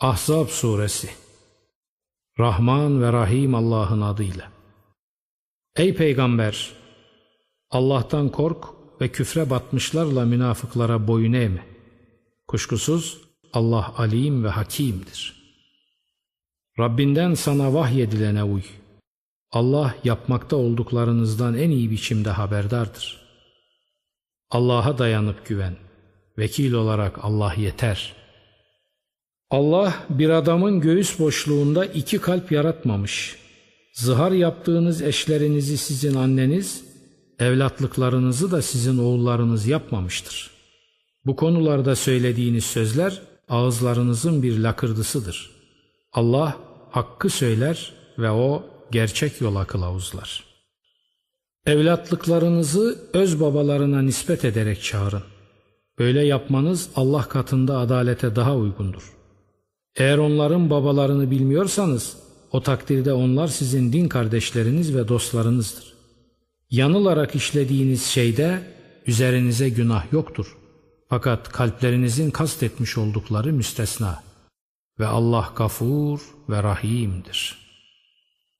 Ahzab Suresi Rahman ve Rahim Allah'ın adıyla. Ey Peygamber! Allah'tan kork ve küfre batmışlarla münafıklara boyun eğme. Kuşkusuz Allah alim ve hakimdir. Rabbinden sana vahyedilene uy. Allah yapmakta olduklarınızdan en iyi biçimde haberdardır. Allah'a dayanıp güven. Vekil olarak Allah yeter.'' Allah bir adamın göğüs boşluğunda iki kalp yaratmamış. Zihar yaptığınız eşlerinizi sizin anneniz, evlatlıklarınızı da sizin oğullarınız yapmamıştır. Bu konularda söylediğiniz sözler ağızlarınızın bir lakırdısıdır. Allah hakkı söyler ve o gerçek yola kılavuzlar. Evlatlıklarınızı öz babalarına nispet ederek çağırın. Böyle yapmanız Allah katında adalete daha uygundur. Eğer onların babalarını bilmiyorsanız o takdirde onlar sizin din kardeşleriniz ve dostlarınızdır. Yanılarak işlediğiniz şeyde üzerinize günah yoktur. Fakat kalplerinizin kastetmiş oldukları müstesna. Ve Allah gafur ve rahimdir.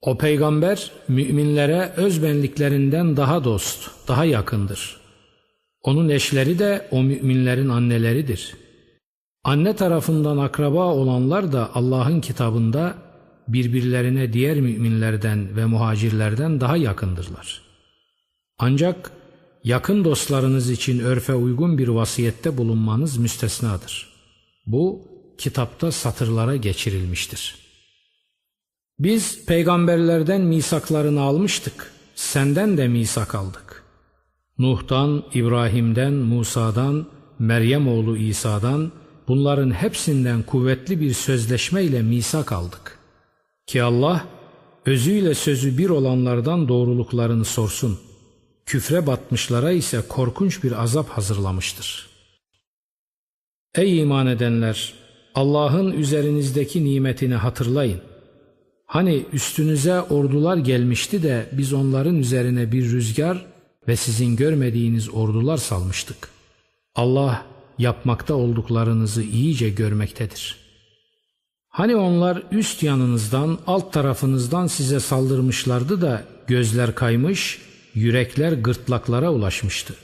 O peygamber müminlere özbenliklerinden daha dost, daha yakındır. Onun eşleri de o müminlerin anneleridir.'' Anne tarafından akraba olanlar da Allah'ın kitabında birbirlerine diğer müminlerden ve muhacirlerden daha yakındırlar. Ancak yakın dostlarınız için örfe uygun bir vasiyette bulunmanız müstesnadır. Bu kitapta satırlara geçirilmiştir. Biz peygamberlerden misaklarını almıştık, senden de misak aldık. Nuh'tan, İbrahim'den, Musa'dan, Meryem oğlu İsa'dan, bunların hepsinden kuvvetli bir sözleşmeyle misak aldık. Ki Allah özüyle sözü bir olanlardan doğruluklarını sorsun. Küfre batmışlara ise korkunç bir azap hazırlamıştır. Ey iman edenler! Allah'ın üzerinizdeki nimetini hatırlayın. Hani üstünüze ordular gelmişti de biz onların üzerine bir rüzgar ve sizin görmediğiniz ordular salmıştık. Allah yapmakta olduklarınızı iyice görmektedir. Hani onlar üst yanınızdan, alt tarafınızdan size saldırmışlardı da gözler kaymış, yürekler gırtlaklara ulaşmıştı.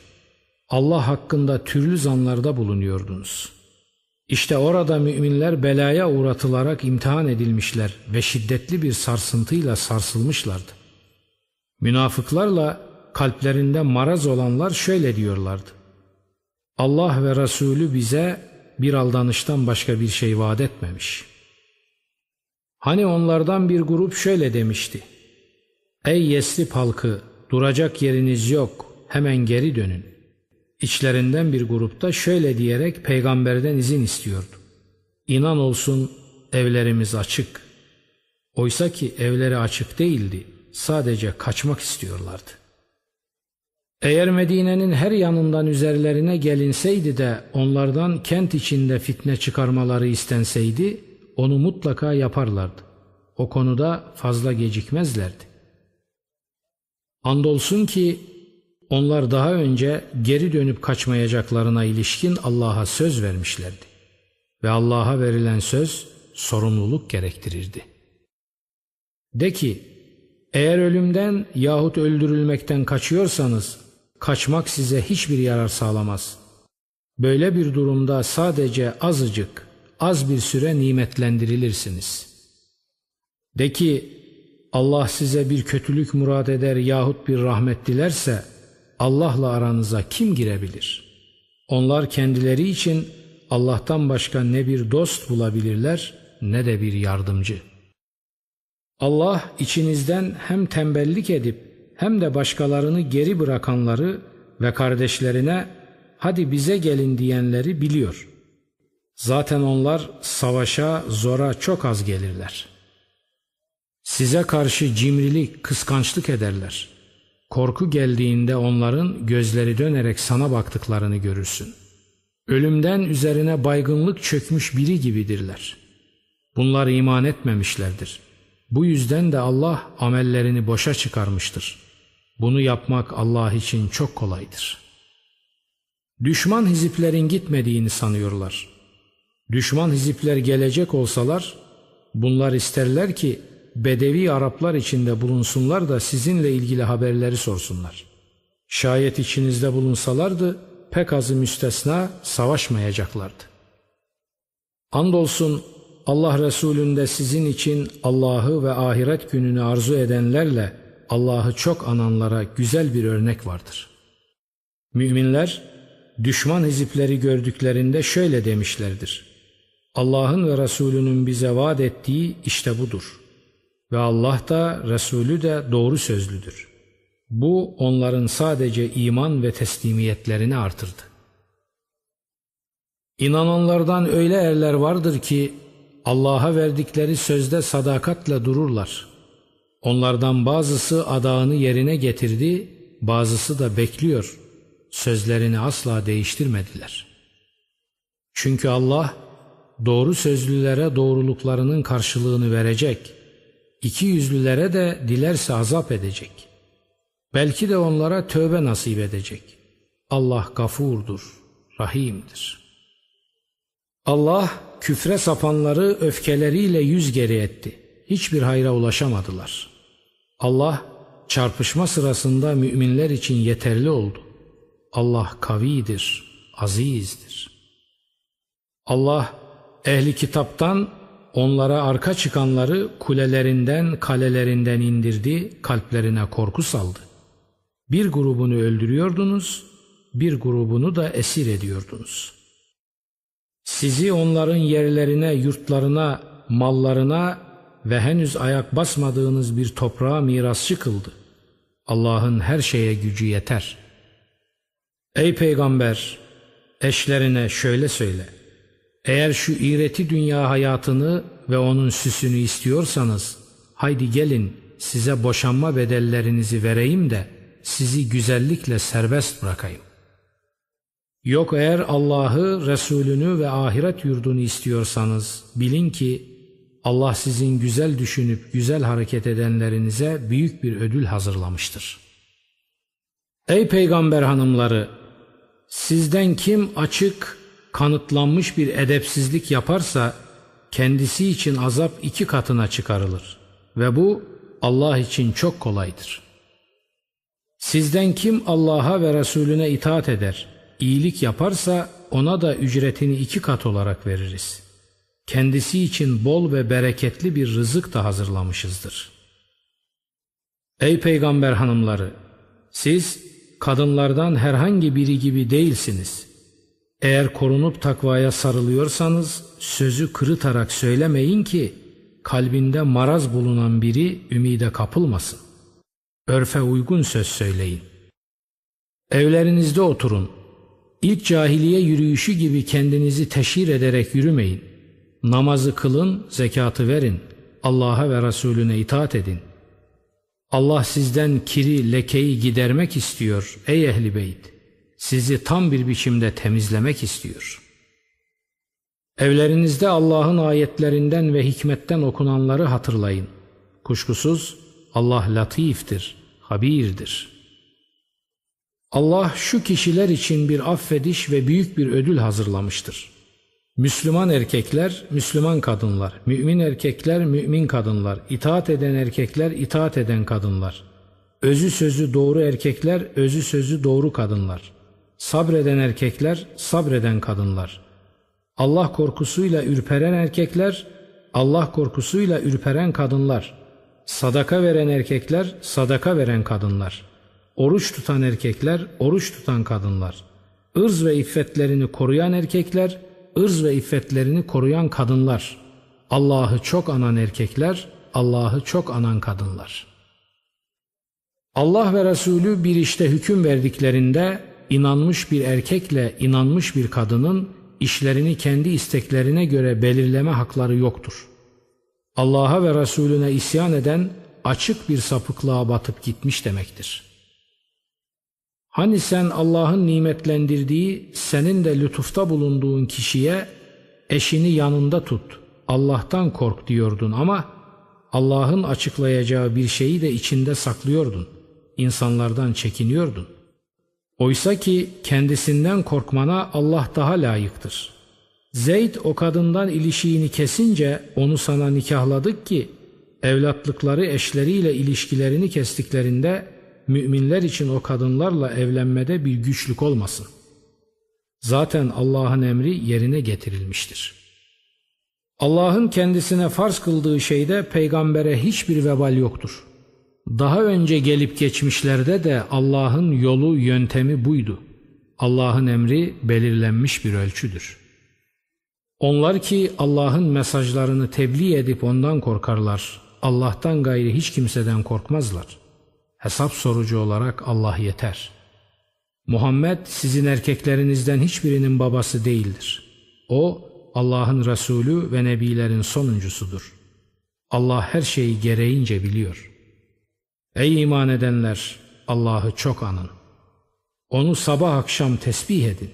Allah hakkında türlü zanlarda bulunuyordunuz. İşte orada müminler belaya uğratılarak imtihan edilmişler ve şiddetli bir sarsıntıyla sarsılmışlardı. Münafıklarla kalplerinde maraz olanlar şöyle diyorlardı. Allah ve Resulü bize bir aldanıştan başka bir şey vaat etmemiş. Hani onlardan bir grup şöyle demişti. Ey Yesrib halkı duracak yeriniz yok hemen geri dönün. İçlerinden bir grupta şöyle diyerek peygamberden izin istiyordu. İnan olsun evlerimiz açık. Oysa ki evleri açık değildi. Sadece kaçmak istiyorlardı. Eğer Medine'nin her yanından üzerlerine gelinseydi de onlardan kent içinde fitne çıkarmaları istenseydi onu mutlaka yaparlardı. O konuda fazla gecikmezlerdi. Andolsun ki onlar daha önce geri dönüp kaçmayacaklarına ilişkin Allah'a söz vermişlerdi. Ve Allah'a verilen söz sorumluluk gerektirirdi. De ki, eğer ölümden yahut öldürülmekten kaçıyorsanız kaçmak size hiçbir yarar sağlamaz. Böyle bir durumda sadece azıcık, az bir süre nimetlendirilirsiniz. De ki Allah size bir kötülük murad eder yahut bir rahmet dilerse Allah'la aranıza kim girebilir? Onlar kendileri için Allah'tan başka ne bir dost bulabilirler ne de bir yardımcı. Allah içinizden hem tembellik edip hem de başkalarını geri bırakanları ve kardeşlerine hadi bize gelin diyenleri biliyor. Zaten onlar savaşa, zora çok az gelirler. Size karşı cimrilik, kıskançlık ederler. Korku geldiğinde onların gözleri dönerek sana baktıklarını görürsün. Ölümden üzerine baygınlık çökmüş biri gibidirler. Bunlar iman etmemişlerdir. Bu yüzden de Allah amellerini boşa çıkarmıştır.'' Bunu yapmak Allah için çok kolaydır. Düşman hiziplerin gitmediğini sanıyorlar. Düşman hizipler gelecek olsalar bunlar isterler ki Bedevi Araplar içinde bulunsunlar da sizinle ilgili haberleri sorsunlar. Şayet içinizde bulunsalardı pek azı müstesna savaşmayacaklardı. Andolsun Allah Resulü'nde sizin için Allah'ı ve ahiret gününü arzu edenlerle Allah'ı çok ananlara güzel bir örnek vardır. Müminler düşman hizipleri gördüklerinde şöyle demişlerdir. Allah'ın ve Resulünün bize vaat ettiği işte budur. Ve Allah da Resulü de doğru sözlüdür. Bu onların sadece iman ve teslimiyetlerini artırdı. İnananlardan öyle erler vardır ki Allah'a verdikleri sözde sadakatle dururlar. Onlardan bazısı adağını yerine getirdi, bazısı da bekliyor. Sözlerini asla değiştirmediler. Çünkü Allah doğru sözlülere doğruluklarının karşılığını verecek. İki yüzlülere de dilerse azap edecek. Belki de onlara tövbe nasip edecek. Allah gafurdur, rahimdir. Allah küfre sapanları öfkeleriyle yüz geri etti. Hiçbir hayra ulaşamadılar. Allah çarpışma sırasında müminler için yeterli oldu. Allah kavidir, azizdir. Allah ehli kitaptan onlara arka çıkanları kulelerinden, kalelerinden indirdi, kalplerine korku saldı. Bir grubunu öldürüyordunuz, bir grubunu da esir ediyordunuz. Sizi onların yerlerine, yurtlarına, mallarına ve henüz ayak basmadığınız bir toprağa mirasçı kıldı. Allah'ın her şeye gücü yeter. Ey peygamber, eşlerine şöyle söyle. Eğer şu iğreti dünya hayatını ve onun süsünü istiyorsanız, haydi gelin size boşanma bedellerinizi vereyim de sizi güzellikle serbest bırakayım. Yok eğer Allah'ı, Resulünü ve ahiret yurdunu istiyorsanız bilin ki Allah sizin güzel düşünüp güzel hareket edenlerinize büyük bir ödül hazırlamıştır. Ey peygamber hanımları! Sizden kim açık, kanıtlanmış bir edepsizlik yaparsa kendisi için azap iki katına çıkarılır ve bu Allah için çok kolaydır. Sizden kim Allah'a ve Resulüne itaat eder, iyilik yaparsa ona da ücretini iki kat olarak veririz. Kendisi için bol ve bereketli bir rızık da hazırlamışızdır. Ey peygamber hanımları! Siz kadınlardan herhangi biri gibi değilsiniz. Eğer korunup takvaya sarılıyorsanız sözü kırıtarak söylemeyin ki kalbinde maraz bulunan biri ümide kapılmasın. Örfe uygun söz söyleyin. Evlerinizde oturun. İlk cahiliye yürüyüşü gibi kendinizi teşhir ederek yürümeyin. Namazı kılın, zekatı verin. Allah'a ve Resulüne itaat edin. Allah sizden kiri, lekeyi gidermek istiyor ey ehli beyt. Sizi tam bir biçimde temizlemek istiyor. Evlerinizde Allah'ın ayetlerinden ve hikmetten okunanları hatırlayın. Kuşkusuz Allah latiftir, habirdir. Allah şu kişiler için bir affediş ve büyük bir ödül hazırlamıştır. Müslüman erkekler, Müslüman kadınlar, mümin erkekler, mümin kadınlar, itaat eden erkekler, itaat eden kadınlar, özü sözü doğru erkekler, özü sözü doğru kadınlar, sabreden erkekler, sabreden kadınlar, Allah korkusuyla ürperen erkekler, Allah korkusuyla ürperen kadınlar, sadaka veren erkekler, sadaka veren kadınlar, oruç tutan erkekler, oruç tutan kadınlar, ırz ve iffetlerini koruyan erkekler, ırz ve iffetlerini koruyan kadınlar, Allah'ı çok anan erkekler, Allah'ı çok anan kadınlar. Allah ve Resulü bir işte hüküm verdiklerinde inanmış bir erkekle inanmış bir kadının işlerini kendi isteklerine göre belirleme hakları yoktur. Allah'a ve Resulüne isyan eden açık bir sapıklığa batıp gitmiş demektir. Hani sen Allah'ın nimetlendirdiği senin de lütufta bulunduğun kişiye eşini yanında tut, Allah'tan kork diyordun ama Allah'ın açıklayacağı bir şeyi de içinde saklıyordun, insanlardan çekiniyordun. Oysa ki kendisinden korkmana Allah daha layıktır. Zeyd o kadından ilişiğini kesince onu sana nikahladık ki evlatlıkları eşleriyle ilişkilerini kestiklerinde müminler için o kadınlarla evlenmede bir güçlük olmasın. Zaten Allah'ın emri yerine getirilmiştir. Allah'ın kendisine farz kıldığı şeyde peygambere hiçbir vebal yoktur. Daha önce gelip geçmişlerde de Allah'ın yolu yöntemi buydu. Allah'ın emri belirlenmiş bir ölçüdür. Onlar ki Allah'ın mesajlarını tebliğ edip ondan korkarlar. Allah'tan gayri hiç kimseden korkmazlar. Hesap sorucu olarak Allah yeter. Muhammed sizin erkeklerinizden hiçbirinin babası değildir. O Allah'ın Resulü ve Nebilerin sonuncusudur. Allah her şeyi gereğince biliyor. Ey iman edenler! Allah'ı çok anın. Onu sabah akşam tesbih edin.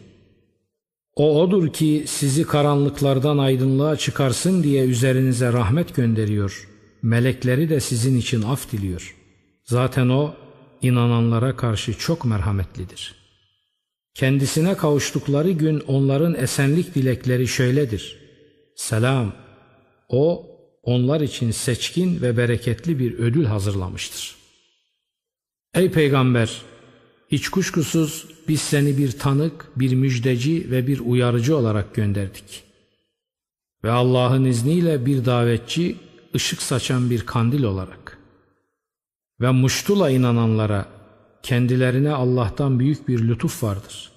O odur ki sizi karanlıklardan aydınlığa çıkarsın diye üzerinize rahmet gönderiyor. Melekleri de sizin için af diliyor. Zaten o inananlara karşı çok merhametlidir. Kendisine kavuştukları gün onların esenlik dilekleri şöyledir. Selam. O onlar için seçkin ve bereketli bir ödül hazırlamıştır. Ey peygamber! Hiç kuşkusuz biz seni bir tanık, bir müjdeci ve bir uyarıcı olarak gönderdik. Ve Allah'ın izniyle bir davetçi, ışık saçan bir kandil olarak. Ve muştula inananlara kendilerine Allah'tan büyük bir lütuf vardır.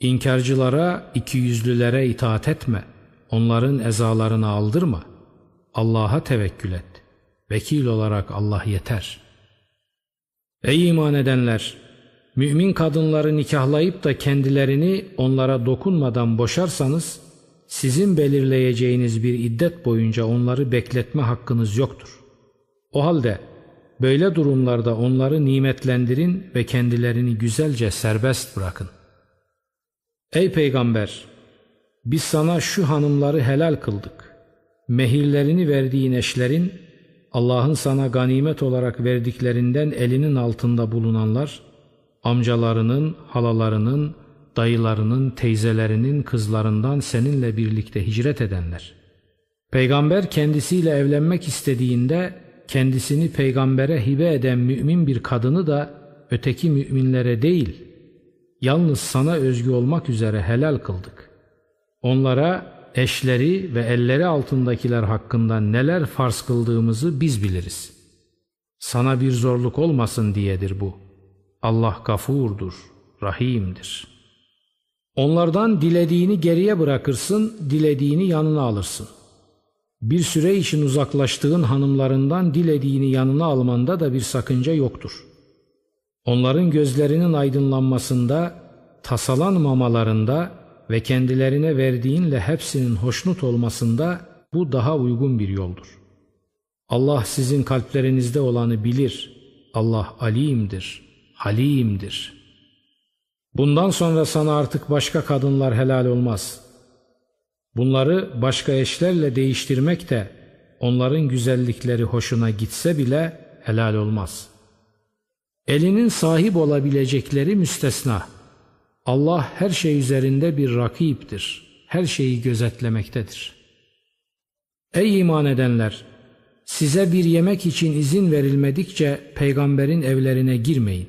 İnkarcılara, ikiyüzlülere itaat etme, onların ezalarını aldırma. Allah'a tevekkül et. Vekil olarak Allah yeter. Ey iman edenler! Mümin kadınları nikahlayıp da kendilerini onlara dokunmadan boşarsanız, sizin belirleyeceğiniz bir iddet boyunca onları bekletme hakkınız yoktur. O halde böyle durumlarda onları nimetlendirin ve kendilerini güzelce serbest bırakın. Ey peygamber! Biz sana şu hanımları helal kıldık. Mehirlerini verdiğin eşlerin, Allah'ın sana ganimet olarak verdiklerinden elinin altında bulunanlar, amcalarının, halalarının, dayılarının, teyzelerinin kızlarından seninle birlikte hicret edenler. Peygamber kendisiyle evlenmek istediğinde kendisini peygambere hibe eden mümin bir kadını da öteki müminlere değil, yalnız sana özgü olmak üzere helal kıldık. Onlara eşleri ve elleri altındakiler hakkında neler farz kıldığımızı biz biliriz. Sana bir zorluk olmasın diyedir bu. Allah gafurdur, rahimdir. Onlardan dilediğini geriye bırakırsın, dilediğini yanına alırsın. Bir süre için uzaklaştığın hanımlarından dilediğini yanına almanda da bir sakınca yoktur. Onların gözlerinin aydınlanmasında, tasalanmamalarında ve kendilerine verdiğinle hepsinin hoşnut olmasında bu daha uygun bir yoldur. Allah sizin kalplerinizde olanı bilir. Allah alimdir, halimdir. Bundan sonra sana artık başka kadınlar helal olmaz. Bunları başka eşlerle değiştirmek de onların güzellikleri hoşuna gitse bile helal olmaz. Elinin sahip olabilecekleri müstesna. Allah her şey üzerinde bir rakiptir. Her şeyi gözetlemektedir. Ey iman edenler! Size bir yemek için izin verilmedikçe peygamberin evlerine girmeyin.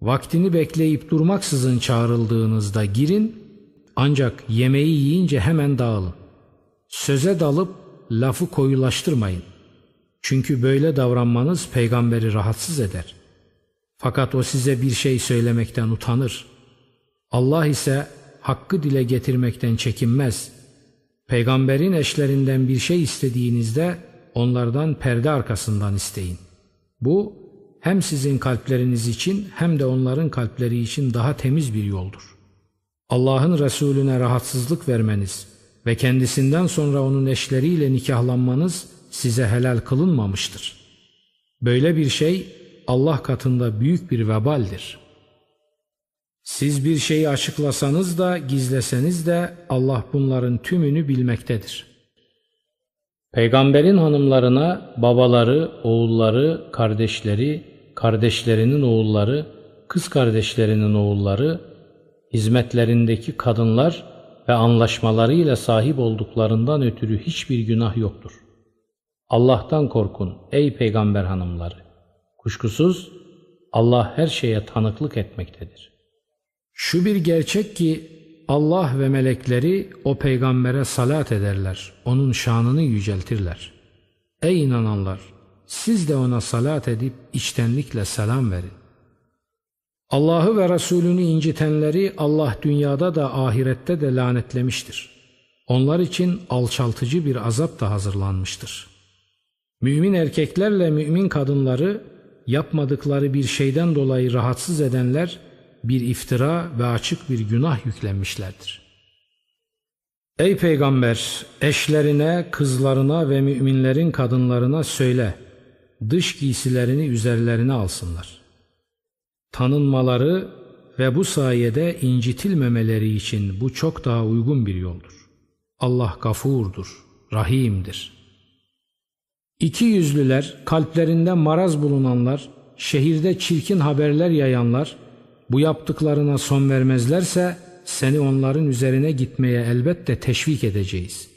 Vaktini bekleyip durmaksızın çağrıldığınızda girin ancak yemeği yiyince hemen dağılın. Söze dalıp lafı koyulaştırmayın. Çünkü böyle davranmanız peygamberi rahatsız eder. Fakat o size bir şey söylemekten utanır. Allah ise hakkı dile getirmekten çekinmez. Peygamberin eşlerinden bir şey istediğinizde onlardan perde arkasından isteyin. Bu hem sizin kalpleriniz için hem de onların kalpleri için daha temiz bir yoldur. Allah'ın Resulüne rahatsızlık vermeniz ve kendisinden sonra onun eşleriyle nikahlanmanız size helal kılınmamıştır. Böyle bir şey Allah katında büyük bir vebaldir.'' Siz bir şeyi açıklasanız da gizleseniz de Allah bunların tümünü bilmektedir. Peygamberin hanımlarına babaları, oğulları, kardeşleri, kardeşlerinin oğulları, kız kardeşlerinin oğulları, hizmetlerindeki kadınlar ve anlaşmalarıyla sahip olduklarından ötürü hiçbir günah yoktur. Allah'tan korkun ey peygamber hanımları. Kuşkusuz Allah her şeye tanıklık etmektedir. Şu bir gerçek ki Allah ve melekleri o peygambere salat ederler, onun şanını yüceltirler. Ey inananlar! Siz de ona salat edip içtenlikle selam verin. Allah'ı ve Resulünü incitenleri Allah dünyada da ahirette de lanetlemiştir. Onlar için alçaltıcı bir azap da hazırlanmıştır. Mümin erkeklerle mümin kadınları yapmadıkları bir şeyden dolayı rahatsız edenler bir iftira ve açık bir günah yüklenmişlerdir. Ey peygamber eşlerine, kızlarına ve müminlerin kadınlarına söyle dış giysilerini üzerlerine alsınlar. Tanınmaları ve bu sayede incitilmemeleri için bu çok daha uygun bir yoldur. Allah gafurdur, rahimdir. İki yüzlüler, kalplerinde maraz bulunanlar, şehirde çirkin haberler yayanlar, bu yaptıklarına son vermezlerse seni onların üzerine gitmeye elbette teşvik edeceğiz.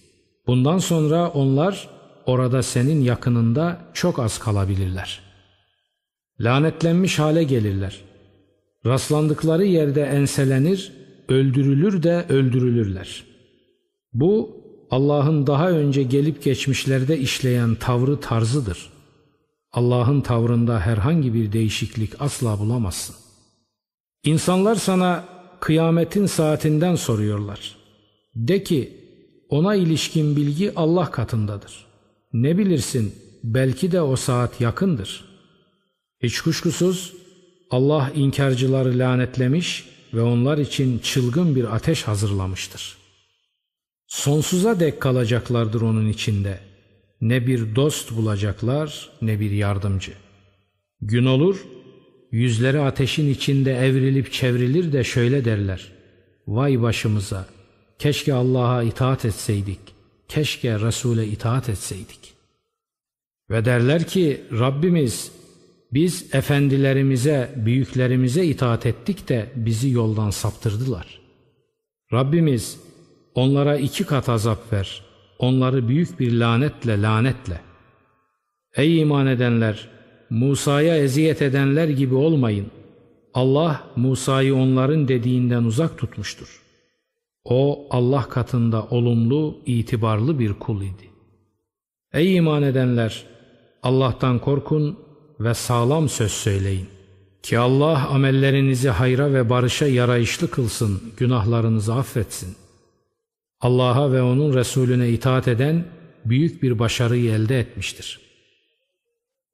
Bundan sonra onlar orada senin yakınında çok az kalabilirler. Lanetlenmiş hale gelirler. Rastlandıkları yerde enselenir, öldürülür de öldürülürler. Bu Allah'ın daha önce gelip geçmişlerde işleyen tavrı tarzıdır. Allah'ın tavrında herhangi bir değişiklik asla bulamazsın. İnsanlar sana kıyametin saatinden soruyorlar. De ki ona ilişkin bilgi Allah katındadır. Ne bilirsin belki de o saat yakındır. Hiç kuşkusuz Allah inkarcıları lanetlemiş ve onlar için çılgın bir ateş hazırlamıştır. Sonsuza dek kalacaklardır onun içinde. Ne bir dost bulacaklar ne bir yardımcı. Gün olur yüzleri ateşin içinde evrilip çevrilir de şöyle derler. Vay başımıza keşke Allah'a itaat etseydik. Keşke Resul'e itaat etseydik. Ve derler ki Rabbimiz biz efendilerimize, büyüklerimize itaat ettik de bizi yoldan saptırdılar. Rabbimiz onlara iki kat azap ver, onları büyük bir lanetle lanetle. Ey iman edenler! Musa'ya eziyet edenler gibi olmayın. Allah Musa'yı onların dediğinden uzak tutmuştur. O Allah katında olumlu, itibarlı bir kul idi. Ey iman edenler! Allah'tan korkun ve sağlam söz söyleyin. Ki Allah amellerinizi hayra ve barışa yarayışlı kılsın, günahlarınızı affetsin. Allah'a ve onun Resulüne itaat eden büyük bir başarıyı elde etmiştir.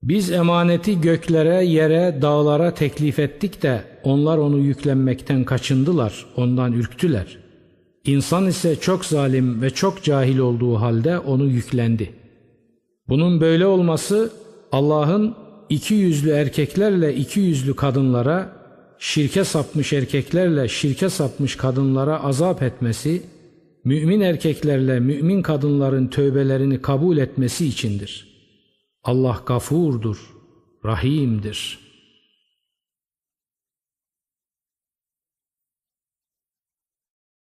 Biz emaneti göklere, yere, dağlara teklif ettik de onlar onu yüklenmekten kaçındılar, ondan ürktüler. İnsan ise çok zalim ve çok cahil olduğu halde onu yüklendi. Bunun böyle olması Allah'ın iki yüzlü erkeklerle iki yüzlü kadınlara, şirke sapmış erkeklerle şirke sapmış kadınlara azap etmesi, mümin erkeklerle mümin kadınların tövbelerini kabul etmesi içindir. Allah gafurdur, rahimdir.''